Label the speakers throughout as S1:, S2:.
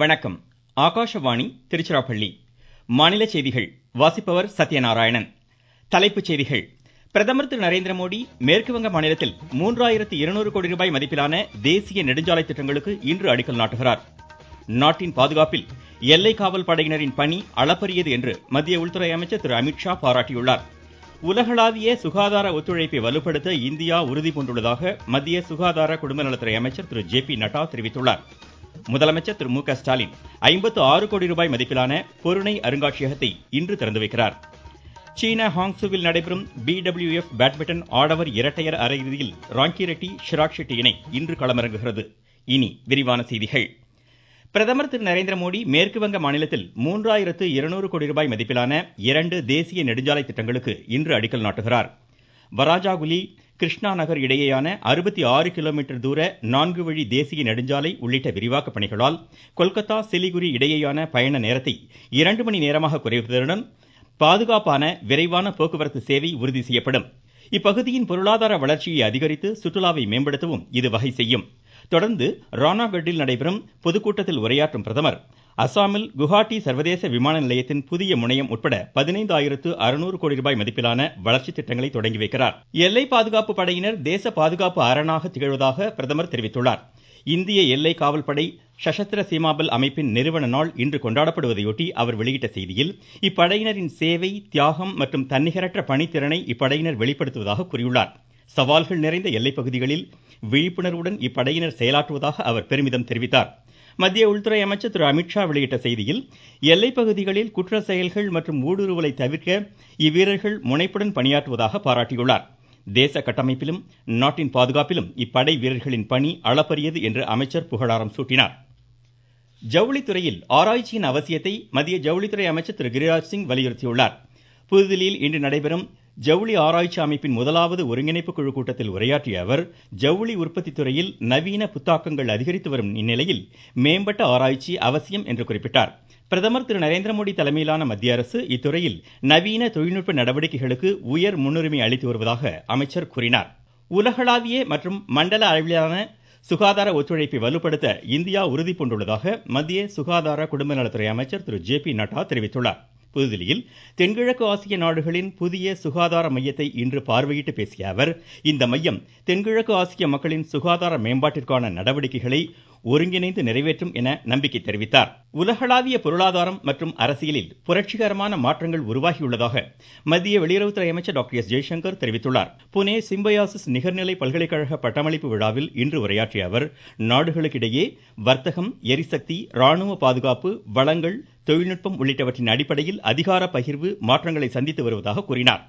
S1: வணக்கம் ஆகாஷவாணி திருச்சிராப்பள்ளி மாநில செய்திகள் வாசிப்பவர் சத்யநாராயணன் தலைப்புச் செய்திகள் பிரதமர் திரு மோடி மேற்குவங்க மாநிலத்தில் மூன்றாயிரத்து இருநூறு கோடி ரூபாய் மதிப்பிலான தேசிய நெடுஞ்சாலை திட்டங்களுக்கு இன்று அடிக்கல் நாட்டுகிறார் நாட்டின் பாதுகாப்பில் எல்லை காவல் படையினரின் பணி அளப்பரியது என்று மத்திய உள்துறை அமைச்சர் திரு அமித்ஷா பாராட்டியுள்ளார் உலகளாவிய சுகாதார ஒத்துழைப்பை வலுப்படுத்த இந்தியா உறுதி பூண்டுள்ளதாக மத்திய சுகாதார குடும்ப நலத்துறை அமைச்சர் திரு ஜே பி நட்டா தெரிவித்துள்ளாா் முதலமைச்சர் திரு மு க ஸ்டாலின் ஐம்பத்து ஆறு கோடி ரூபாய் மதிப்பிலான பொருணை அருங்காட்சியகத்தை இன்று திறந்து வைக்கிறார் சீன ஹாங்ஸுவில் நடைபெறும் பி டபிள்யூ எஃப் பேட்மிண்டன் ஆடவர் இரட்டையர் அரையிறுதியில் ராங்கி ரெட்டி ஷிராக் ஷெட்டி இணை இன்று களமிறங்குகிறது இனி விரிவான செய்திகள் பிரதமர் திரு நரேந்திர மோடி மேற்குவங்க மாநிலத்தில் மூன்றாயிரத்து இருநூறு கோடி ரூபாய் மதிப்பிலான இரண்டு தேசிய நெடுஞ்சாலை திட்டங்களுக்கு இன்று அடிக்கல் நாட்டுகிறார் வராஜாகுலி கிருஷ்ணா நகர் இடையேயான அறுபத்தி ஆறு கிலோமீட்டர் தூர நான்கு வழி தேசிய நெடுஞ்சாலை உள்ளிட்ட விரிவாக்க பணிகளால் கொல்கத்தா சிலிகுரி இடையேயான பயண நேரத்தை இரண்டு மணி நேரமாக குறைவதுடன் பாதுகாப்பான விரைவான போக்குவரத்து சேவை உறுதி செய்யப்படும் இப்பகுதியின் பொருளாதார வளர்ச்சியை அதிகரித்து சுற்றுலாவை மேம்படுத்தவும் இது வகை செய்யும் தொடர்ந்து ராணாகட்டில் நடைபெறும் பொதுக்கூட்டத்தில் உரையாற்றும் பிரதமர் அசாமில் குஹாட்டி சர்வதேச விமான நிலையத்தின் புதிய முனையம் உட்பட பதினைந்து ஆயிரத்து அறுநூறு கோடி ரூபாய் மதிப்பிலான வளர்ச்சி திட்டங்களை தொடங்கி வைக்கிறார் எல்லை பாதுகாப்பு படையினர் தேச பாதுகாப்பு அரணாக திகழ்வதாக பிரதமர் தெரிவித்துள்ளார் இந்திய எல்லை காவல் படை சசஸ்திர சீமாபல் அமைப்பின் நிறுவன நாள் இன்று கொண்டாடப்படுவதையொட்டி அவர் வெளியிட்ட செய்தியில் இப்படையினரின் சேவை தியாகம் மற்றும் தன்னிகரற்ற பணித்திறனை இப்படையினர் வெளிப்படுத்துவதாக கூறியுள்ளார் சவால்கள் நிறைந்த எல்லைப்பகுதிகளில் விழிப்புணர்வுடன் இப்படையினர் செயலாற்றுவதாக அவர் பெருமிதம் தெரிவித்தார் மத்திய உள்துறை அமைச்சர் திரு அமித்ஷா வெளியிட்ட செய்தியில் எல்லைப் பகுதிகளில் குற்ற செயல்கள் மற்றும் ஊடுருவலை தவிர்க்க இவ்வீரர்கள் முனைப்புடன் பணியாற்றுவதாக பாராட்டியுள்ளார் தேச கட்டமைப்பிலும் நாட்டின் பாதுகாப்பிலும் இப்படை வீரர்களின் பணி அளப்பரியது என்று அமைச்சர் புகழாரம் சூட்டினார் ஜவுளித்துறையில் ஆராய்ச்சியின் அவசியத்தை மத்திய ஜவுளித்துறை அமைச்சர் திரு கிரிராஜ் சிங் வலியுறுத்தியுள்ளார் புதுதில்லியில் இன்று நடைபெறும் ஜவுளி ஆராய்ச்சி அமைப்பின் முதலாவது ஒருங்கிணைப்பு குழு கூட்டத்தில் உரையாற்றிய அவர் ஜவுளி உற்பத்தி துறையில் நவீன புத்தாக்கங்கள் அதிகரித்து வரும் இந்நிலையில் மேம்பட்ட ஆராய்ச்சி அவசியம் என்று குறிப்பிட்டார் பிரதமர் திரு நரேந்திரமோடி தலைமையிலான மத்திய அரசு இத்துறையில் நவீன தொழில்நுட்ப நடவடிக்கைகளுக்கு உயர் முன்னுரிமை அளித்து வருவதாக அமைச்சர் கூறினார் உலகளாவிய மற்றும் மண்டல அளவிலான சுகாதார ஒத்துழைப்பை வலுப்படுத்த இந்தியா உறுதி பூண்டுள்ளதாக மத்திய சுகாதார குடும்ப நலத்துறை அமைச்சர் திரு ஜே பி நட்டா தெரிவித்துள்ளார் புதுதில்லியில் தென்கிழக்கு ஆசிய நாடுகளின் புதிய சுகாதார மையத்தை இன்று பார்வையிட்டு பேசிய அவர் இந்த மையம் தென்கிழக்கு ஆசிய மக்களின் சுகாதார மேம்பாட்டிற்கான நடவடிக்கைகளை ஒருங்கிணைந்து நிறைவேற்றும் என நம்பிக்கை தெரிவித்தார் உலகளாவிய பொருளாதாரம் மற்றும் அரசியலில் புரட்சிகரமான மாற்றங்கள் உருவாகியுள்ளதாக மத்திய வெளியுறவுத்துறை அமைச்சர் டாக்டர் எஸ் ஜெய்சங்கர் தெரிவித்துள்ளார் புனே சிம்பயாசிஸ் நிகர்நிலை பல்கலைக்கழக பட்டமளிப்பு விழாவில் இன்று உரையாற்றிய அவர் நாடுகளுக்கிடையே வர்த்தகம் எரிசக்தி ராணுவ பாதுகாப்பு வளங்கள் தொழில்நுட்பம் உள்ளிட்டவற்றின் அடிப்படையில் அதிகார பகிர்வு மாற்றங்களை சந்தித்து வருவதாக கூறினாா்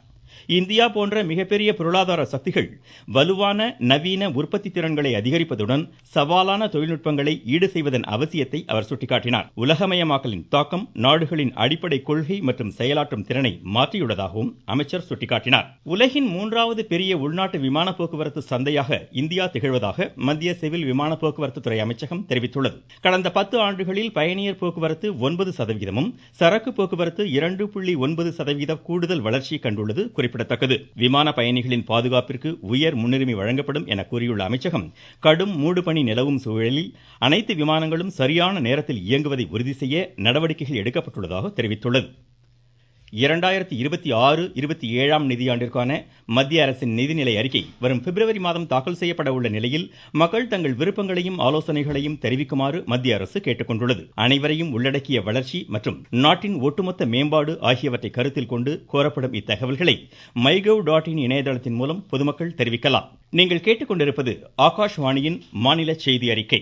S1: இந்தியா போன்ற மிகப்பெரிய பொருளாதார சக்திகள் வலுவான நவீன உற்பத்தி திறன்களை அதிகரிப்பதுடன் சவாலான தொழில்நுட்பங்களை ஈடு செய்வதன் அவசியத்தை அவர் சுட்டிக்காட்டினார் உலகமயமாக்கலின் தாக்கம் நாடுகளின் அடிப்படை கொள்கை மற்றும் செயலாற்றும் திறனை மாற்றியுள்ளதாகவும் அமைச்சர் சுட்டிக்காட்டினார் உலகின் மூன்றாவது பெரிய உள்நாட்டு விமான போக்குவரத்து சந்தையாக இந்தியா திகழ்வதாக மத்திய சிவில் விமான போக்குவரத்து துறை அமைச்சகம் தெரிவித்துள்ளது கடந்த பத்து ஆண்டுகளில் பயணியர் போக்குவரத்து ஒன்பது சதவீதமும் சரக்கு போக்குவரத்து இரண்டு புள்ளி ஒன்பது சதவீதம் கூடுதல் வளர்ச்சி கண்டுள்ளது குறிப்பிடத்தக்கது விமான பயணிகளின் பாதுகாப்பிற்கு உயர் முன்னுரிமை வழங்கப்படும் என கூறியுள்ள அமைச்சகம் கடும் மூடுபனி நிலவும் சூழலில் அனைத்து விமானங்களும் சரியான நேரத்தில் இயங்குவதை உறுதி செய்ய நடவடிக்கைகள் எடுக்கப்பட்டுள்ளதாக தெரிவித்துள்ளது இரண்டாயிரத்தி இருபத்தி ஆறு இருபத்தி ஏழாம் நிதியாண்டிற்கான மத்திய அரசின் நிதிநிலை அறிக்கை வரும் பிப்ரவரி மாதம் தாக்கல் செய்யப்பட உள்ள நிலையில் மக்கள் தங்கள் விருப்பங்களையும் ஆலோசனைகளையும் தெரிவிக்குமாறு மத்திய அரசு கேட்டுக்கொண்டுள்ளது அனைவரையும் உள்ளடக்கிய வளர்ச்சி மற்றும் நாட்டின் ஒட்டுமொத்த மேம்பாடு ஆகியவற்றை கருத்தில் கொண்டு கோரப்படும் இத்தகவல்களை மைகவ் டாட் இன் இணையதளத்தின் மூலம் பொதுமக்கள் தெரிவிக்கலாம் நீங்கள் கேட்டுக்கொண்டிருப்பது ஆகாஷ்வாணியின் மாநில செய்தி அறிக்கை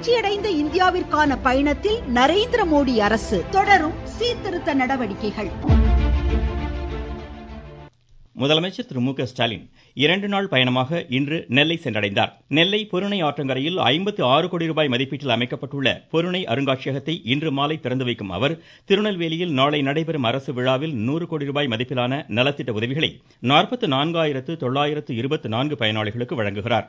S2: வளர்ச்சியடைந்த இந்தியாவிற்கான பயணத்தில் நரேந்திர மோடி அரசு தொடரும் சீர்திருத்த நடவடிக்கைகள்
S1: முதலமைச்சர் திரு மு க ஸ்டாலின் இரண்டு நாள் பயணமாக இன்று நெல்லை சென்றடைந்தார் நெல்லை பொருணை ஆற்றங்கரையில் ஐம்பத்தி ஆறு கோடி ரூபாய் மதிப்பீட்டில் அமைக்கப்பட்டுள்ள பொருணை அருங்காட்சியகத்தை இன்று மாலை திறந்து வைக்கும் அவர் திருநெல்வேலியில் நாளை நடைபெறும் அரசு விழாவில் நூறு கோடி ரூபாய் மதிப்பிலான நலத்திட்ட உதவிகளை நாற்பத்து நான்காயிரத்து தொள்ளாயிரத்து இருபத்தி நான்கு பயனாளிகளுக்கு வழங்குகிறாா்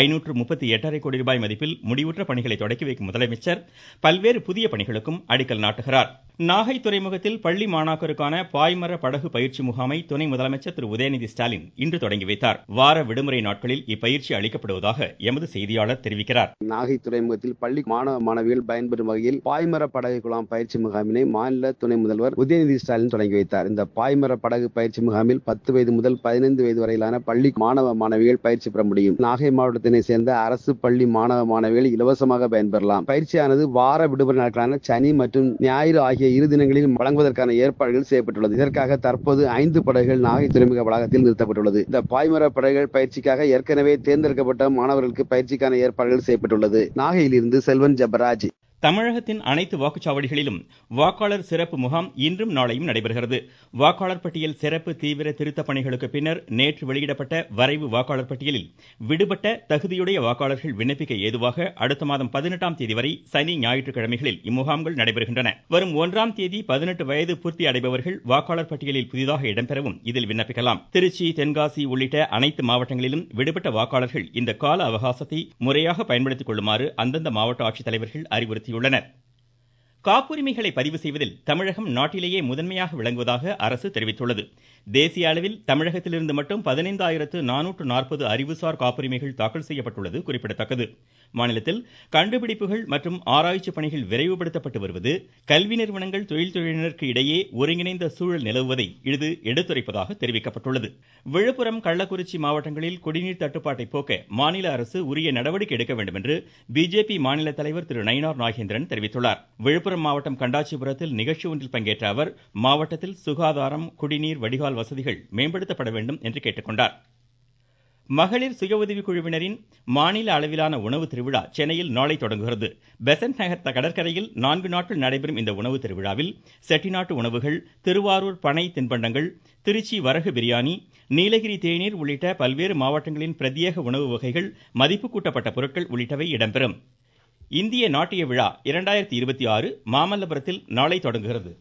S1: ஐநூற்று முப்பத்தி எட்டரை கோடி ரூபாய் மதிப்பில் முடிவுற்ற பணிகளை தொடக்கி வைக்கும் முதலமைச்சர் பல்வேறு புதிய பணிகளுக்கும் அடிக்கல் நாட்டுகிறார் நாகை துறைமுகத்தில் பள்ளி மாணாக்கருக்கான பாய்மர படகு பயிற்சி முகாமை துணை முதலமைச்சர் திரு உதயநிதி ஸ்டாலின் இன்று தொடங்கி வைத்தார் வார விடுமுறை நாட்களில் இப்பயிற்சி அளிக்கப்படுவதாக எமது செய்தியாளர் தெரிவிக்கிறார்
S3: நாகை துறைமுகத்தில் பள்ளி மாணவ மாணவிகள் பயன்பெறும் வகையில் பாய்மர படகு குழாம் பயிற்சி முகாமினை மாநில துணை முதல்வர் உதயநிதி ஸ்டாலின் தொடங்கி வைத்தார் இந்த பாய்மர படகு பயிற்சி முகாமில் பத்து வயது முதல் பதினைந்து வயது வரையிலான பள்ளி மாணவ மாணவிகள் பயிற்சி பெற முடியும் நாகை மாவட்டத்தில் வட்டாரத்தினை சேர்ந்த அரசு பள்ளி மாணவ மாணவிகள் இலவசமாக பயன்பெறலாம் பயிற்சியானது வார விடுமுறை நாட்களான சனி மற்றும் ஞாயிறு ஆகிய இரு தினங்களில் வழங்குவதற்கான ஏற்பாடுகள் செய்யப்பட்டுள்ளது இதற்காக தற்போது ஐந்து படகுகள் நாகை துறைமுக வளாகத்தில் நிறுத்தப்பட்டுள்ளது இந்த பாய்மர படகுகள் பயிற்சிக்காக ஏற்கனவே தேர்ந்தெடுக்கப்பட்ட மாணவர்களுக்கு பயிற்சிக்கான ஏற்பாடுகள் செய்யப்பட்டுள்ளது நாகையிலிருந்து செல்வன் ஜபராஜ்
S1: தமிழகத்தின் அனைத்து வாக்குச்சாவடிகளிலும் வாக்காளர் சிறப்பு முகாம் இன்றும் நாளையும் நடைபெறுகிறது வாக்காளர் பட்டியல் சிறப்பு தீவிர திருத்தப் பணிகளுக்கு பின்னர் நேற்று வெளியிடப்பட்ட வரைவு வாக்காளர் பட்டியலில் விடுபட்ட தகுதியுடைய வாக்காளர்கள் விண்ணப்பிக்க ஏதுவாக அடுத்த மாதம் பதினெட்டாம் தேதி வரை சனி ஞாயிற்றுக்கிழமைகளில் இம்முகாம்கள் நடைபெறுகின்றன வரும் ஒன்றாம் தேதி பதினெட்டு வயது பூர்த்தி அடைபவர்கள் வாக்காளர் பட்டியலில் புதிதாக இடம்பெறவும் இதில் விண்ணப்பிக்கலாம் திருச்சி தென்காசி உள்ளிட்ட அனைத்து மாவட்டங்களிலும் விடுபட்ட வாக்காளர்கள் இந்த கால அவகாசத்தை முறையாக பயன்படுத்திக் கொள்ளுமாறு அந்தந்த மாவட்ட ஆட்சித்தலைவர்கள் அறிவுறுத்தி பேசியுள்ளனர் காப்புரிமைகளை பதிவு செய்வதில் தமிழகம் நாட்டிலேயே முதன்மையாக விளங்குவதாக அரசு தெரிவித்துள்ளது தேசிய அளவில் தமிழகத்திலிருந்து மட்டும் பதினைந்தாயிரத்து நானூற்று நாற்பது அறிவுசார் காப்புரிமைகள் தாக்கல் செய்யப்பட்டுள்ளது குறிப்பிடத்தக்கது மாநிலத்தில் கண்டுபிடிப்புகள் மற்றும் ஆராய்ச்சி பணிகள் விரைவுபடுத்தப்பட்டு வருவது கல்வி நிறுவனங்கள் தொழில்துறையினருக்கு இடையே ஒருங்கிணைந்த சூழல் நிலவுவதை இது எடுத்துரைப்பதாக தெரிவிக்கப்பட்டுள்ளது விழுப்புரம் கள்ளக்குறிச்சி மாவட்டங்களில் குடிநீர் தட்டுப்பாட்டை போக்க மாநில அரசு உரிய நடவடிக்கை எடுக்க வேண்டும் என்று பிஜேபி மாநில தலைவர் திரு நயினார் நாகேந்திரன் தெரிவித்துள்ளார் விழுப்புரம் மாவட்டம் கண்டாச்சிபுரத்தில் நிகழ்ச்சி ஒன்றில் பங்கேற்ற அவர் மாவட்டத்தில் சுகாதாரம் குடிநீர் வடிகால் வசதிகள் மேம்படுத்தப்பட வேண்டும் என்று கேட்டுக்கொண்டாா் மகளிர் சுய குழுவினரின் மாநில அளவிலான உணவு திருவிழா சென்னையில் நாளை தொடங்குகிறது பெசன்ட் நகர் கடற்கரையில் நான்கு நாட்கள் நடைபெறும் இந்த உணவு திருவிழாவில் செட்டிநாட்டு உணவுகள் திருவாரூர் பனை தின்பண்டங்கள் திருச்சி வரகு பிரியாணி நீலகிரி தேநீர் உள்ளிட்ட பல்வேறு மாவட்டங்களின் பிரத்யேக உணவு வகைகள் மதிப்பு கூட்டப்பட்ட பொருட்கள் உள்ளிட்டவை இடம்பெறும் இந்திய நாட்டிய விழா இரண்டாயிரத்தி இருபத்தி ஆறு மாமல்லபுரத்தில் நாளை தொடங்குகிறது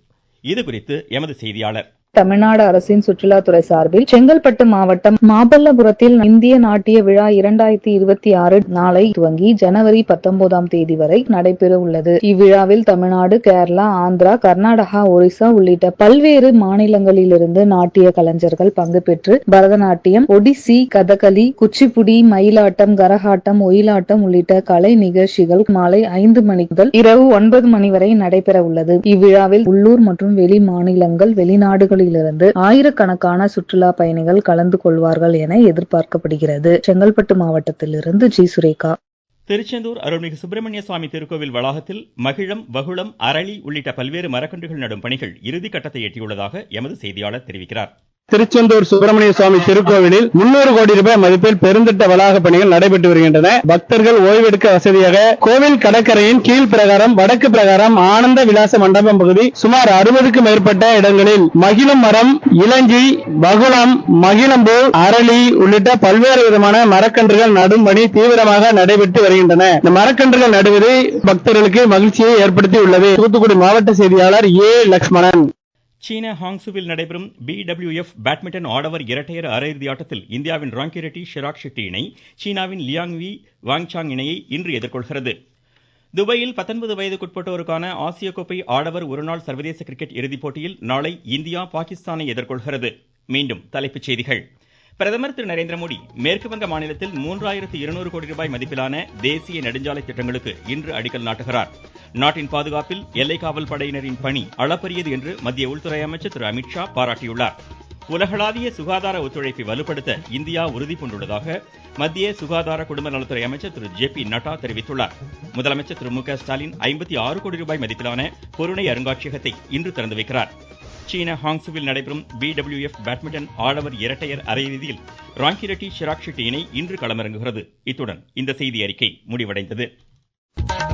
S1: இதுகுறித்து எமது செய்தியாளர்
S4: தமிழ்நாடு அரசின் சுற்றுலாத்துறை சார்பில் செங்கல்பட்டு மாவட்டம் மாபல்லபுரத்தில் இந்திய நாட்டிய விழா இரண்டாயிரத்தி இருபத்தி ஆறு நாளை துவங்கி ஜனவரி பத்தொன்பதாம் தேதி வரை நடைபெற உள்ளது இவ்விழாவில் தமிழ்நாடு கேரளா ஆந்திரா கர்நாடகா ஒரிசா உள்ளிட்ட பல்வேறு மாநிலங்களிலிருந்து நாட்டிய கலைஞர்கள் பங்கு பெற்று பரதநாட்டியம் ஒடிசி கதகளி குச்சிப்புடி மயிலாட்டம் கரகாட்டம் ஒயிலாட்டம் உள்ளிட்ட கலை நிகழ்ச்சிகள் மாலை ஐந்து மணி முதல் இரவு ஒன்பது மணி வரை நடைபெற உள்ளது இவ்விழாவில் உள்ளூர் மற்றும் வெளி மாநிலங்கள் வெளிநாடுகளில் புதுச்சேரியிலிருந்து ஆயிரக்கணக்கான சுற்றுலா பயணிகள் கலந்து கொள்வார்கள் என எதிர்பார்க்கப்படுகிறது செங்கல்பட்டு மாவட்டத்திலிருந்து ஜி சுரேகா
S1: திருச்செந்தூர் அருள்மிகு சுப்பிரமணிய சுவாமி திருக்கோவில் வளாகத்தில் மகிழம் வகுளம் அரளி உள்ளிட்ட பல்வேறு மரக்கன்றுகள் நடும் பணிகள் இறுதிக்கட்டத்தை எட்டியுள்ளதாக எமது செய்தியாளர் தெரிவிக்கிறார்
S5: திருச்செந்தூர் சுப்பிரமணிய சுவாமி திருக்கோவிலில் முன்னூறு கோடி ரூபாய் மதிப்பில் பெருந்திட்ட வளாக பணிகள் நடைபெற்று வருகின்றன பக்தர்கள் ஓய்வெடுக்க வசதியாக கோவில் கடற்கரையின் கீழ் பிரகாரம் வடக்கு பிரகாரம் ஆனந்த விலாச மண்டபம் பகுதி சுமார் அறுபதுக்கும் மேற்பட்ட இடங்களில் மகிழும் மரம் இளஞ்சி பகுளம் மகிழம்பூ அரளி உள்ளிட்ட பல்வேறு விதமான மரக்கன்றுகள் நடும் பணி தீவிரமாக நடைபெற்று வருகின்றன இந்த மரக்கன்றுகள் நடுவது பக்தர்களுக்கு மகிழ்ச்சியை ஏற்படுத்தி உள்ளது தூத்துக்குடி மாவட்ட செய்தியாளர் ஏ லட்சுமணன்
S1: சீன ஹாங்ஸுவில் நடைபெறும் பிடபிள்யூஎஃப் பேட்மிண்டன் ஆடவர் இரட்டையர் அரையிறுதி ஆட்டத்தில் இந்தியாவின் ராங்கி ரெட்டி ஷிராக் ஷெட்டி இணை சீனாவின் வி வாங்சாங் இணையை இன்று எதிர்கொள்கிறது துபாயில் வயதுக்குட்பட்டோருக்கான ஆசிய கோப்பை ஆடவர் ஒருநாள் சர்வதேச கிரிக்கெட் இறுதிப் போட்டியில் நாளை இந்தியா பாகிஸ்தானை எதிர்கொள்கிறது மீண்டும் தலைப்புச் செய்திகள் பிரதமர் திரு நரேந்திரமோடி மேற்குவங்க மாநிலத்தில் மூன்றாயிரத்து இருநூறு கோடி ரூபாய் மதிப்பிலான தேசிய நெடுஞ்சாலை திட்டங்களுக்கு இன்று அடிக்கல் நாட்டுகிறாா் நாட்டின் பாதுகாப்பில் காவல் படையினரின் பணி அளப்பரியது என்று மத்திய உள்துறை அமைச்சர் திரு அமித்ஷா பாராட்டியுள்ளார் உலகளாவிய சுகாதார ஒத்துழைப்பை வலுப்படுத்த இந்தியா உறுதி பூண்டுள்ளதாக மத்திய சுகாதார குடும்ப நலத்துறை அமைச்சர் திரு ஜே பி நட்டா தெரிவித்துள்ளார் முதலமைச்சர் திரு மு க ஸ்டாலின் ஐம்பத்தி ஆறு கோடி ரூபாய் மதிப்பிலான பொருணை அருங்காட்சியகத்தை இன்று திறந்து வைக்கிறார் சீன ஹாங்ஸுவில் நடைபெறும் பி டபிள்யூ எஃப் பேட்மிண்டன் ஆடவர் இரட்டையர் அரையிறுதியில் ராங்கி ரெட்டி ஷிராக் ஷெட்டி இணை இன்று களமிறங்குகிறது இத்துடன் இந்த செய்தி அறிக்கை முடிவடைந்தது